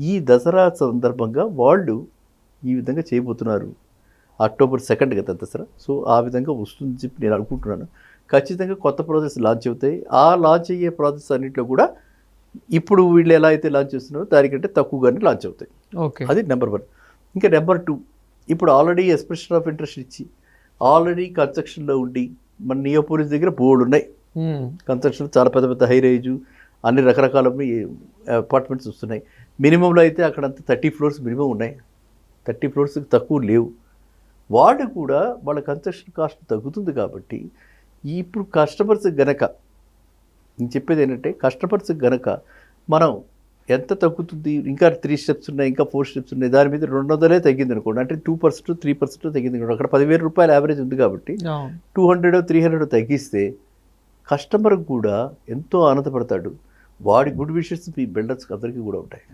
ఈ దసరా సందర్భంగా వాళ్ళు ఈ విధంగా చేయబోతున్నారు. అక్టోబర్ సెకండ్ కదా దసరా. సో ఆ విధంగా వస్తుందని చెప్పి నేను అనుకుంటున్నాను. ఖచ్చితంగా కొత్త ప్రాజెక్ట్స్ లాంచ్ అవుతాయి. ఆ లాంచ్ అయ్యే ప్రాజెక్ట్స్ అన్నింటిలో కూడా ఇప్పుడు వీళ్ళు ఎలా అయితే లాంచ్ చేస్తున్నారో దానికంటే తక్కువగానే లాంచ్ అవుతాయి. ఓకే. అది నెంబర్ వన్. ఇంకా నెంబర్ టూ. ఇప్పుడు ఆల్రెడీ ఎక్స్ప్రెషన్ ఆఫ్ ఇంట్రెస్ట్ ఇచ్చి ఆల్రెడీ కన్స్ట్రక్షన్లో ఉండి మన నియోపోలిస్ దగ్గర బోర్డు ఉన్నాయి. కన్స్ట్రక్షన్ చాలా పెద్ద పెద్ద హై రేజు అన్ని రకరకాల అపార్ట్మెంట్స్ వస్తున్నాయి. మినిమంలో అయితే అక్కడంతా థర్టీ ఫ్లోర్స్ మినిమం ఉన్నాయి. థర్టీ ఫ్లోర్స్ తక్కువ లేవు. వాళ్ళు కూడా వాళ్ళ కన్స్ట్రక్షన్ కాస్ట్ తగ్గుతుంది కాబట్టి ఇప్పుడు కస్టమర్స్ గనక నేను చెప్పేది ఏంటంటే కస్టమర్స్ గనక మనం ఎంత తగ్గుతుంది? ఇంకా త్రీ స్టెప్స్ ఉన్నాయి ఇంకా ఫోర్ స్టెప్స్ ఉన్నాయి. దాని మీద రెండు వందలే తగ్గింది అనుకోండి. అంటే టూ పర్సెంట్ త్రీ పర్సెంట్ తగ్గింది అనుకోండి. అక్కడ పదివేల రూపాయల యావరేజ్ ఉంది కాబట్టి టూ హండ్రెడ్ త్రీ హండ్రెడ్ తగ్గిస్తే కస్టమర్ కూడా ఎంతో ఆనందపడతాడు. వాడి గుడ్ విషెస్ మీ బిల్డర్స్కి అందరికీ కూడా ఉంటాయి.